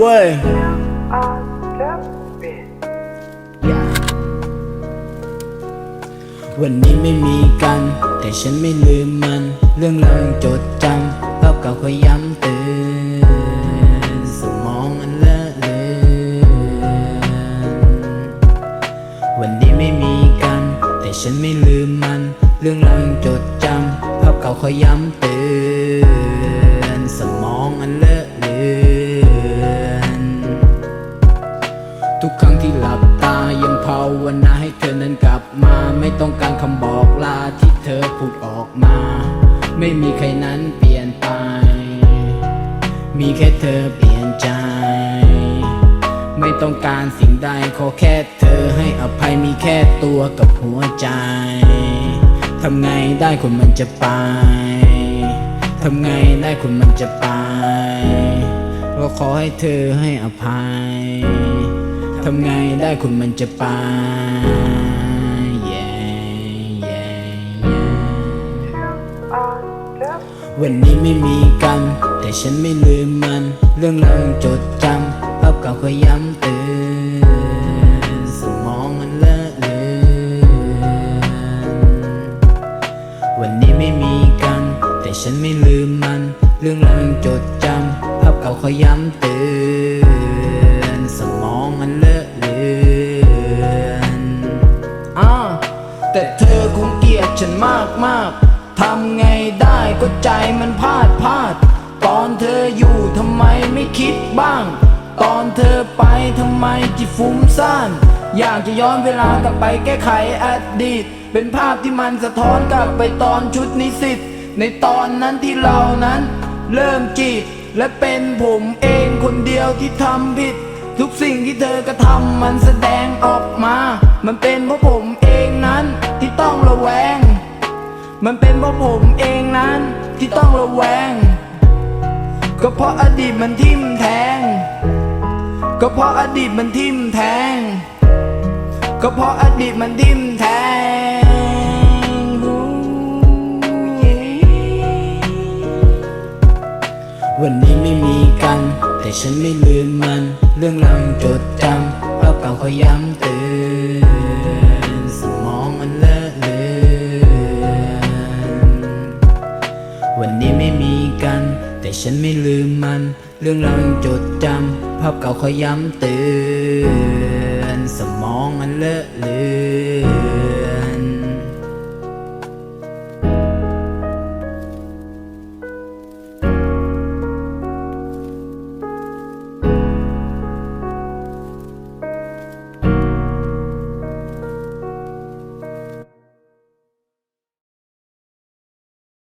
เว้ย วันนี้ไม่มีกัน แต่ฉันไม่ลืมมัน เรื่องราวยังจดจำภาพเก่าคอยย้ำเตือนสมองมันเลอะเลือนวันนี้ไม่มีกัน แต่ฉันไม่ลืมมัน เรื่องราวยังจดจำภาพเก่าคอยย้ำเตือนาวนาให้เธอนั้นกลับมา ไม่ต้องการคำบอกลาที่เธอพูดออกมา ไม่มีใครนั้นเปลี่ยนไป มีแค่เธอเปลี่ยนใจ ไม่ต้องการสิ่งใดขอแค่เธอให้อภัยมีแค่ตัวกับหัวใจทำไงได้คนมันจะไป ทำไงได้คนมันจะไปก็ขอให้เธอให้อภัย ทำไงได้คุณมันจะไป yeah, yeah, yeah วันนี้ไม่มีกัน แต่ฉันไม่ลืมมัน เรื่องราวยังจดจำภาพเก่าคอยย้ำเตือนสมองมันเลอะเลือนวันนี้ไม่มีกัน แต่ฉันไม่ลืมมัน เรื่องราวยังจดจำภาพเก่าคอยย้ำเตือน แต่เธอคงเกลียดฉันมากมากทำไงได้ก็ใจมันพลาดพลาด ตอนเธออยู่ทำไมไม่คิดบ้าง ตอนเธอไปทำไมจิตฟุ้งซ่านอยากจะย้อนเวลากลับไปแก้ไขอดีต เป็นภาพที่มันสะท้อนกลับไปตอนชุดนิสิต ในตอนนั้นที่เรานั้น เริ่มจีบและเป็นผมเองคนเดียวที่ทำผิด ทุกสิ่งที่เธอกระทำมันแสดงออกมา มันเป็นเพราะผมเองนั้นที่ต้องระแวง มันเป็นเพราะผมเองนั้นที่ต้องระแวง ก็เพราะอดีตมันทิ่มแทง ก็เพราะอดีตมันทิ่มแทง ก็เพราะอดีตมันทิ่มแทงวันนี้ไม่มีกัน แต่ฉันไม่ลืมมัน เรื่องราวจดจำภาพเก่าคอยย้ำเตือน แต่ฉันไม่ลืมมัน เรื่องราวยังจดจำภาพเก่าคอยย้ำเตือน สมองมันเลอะเลือน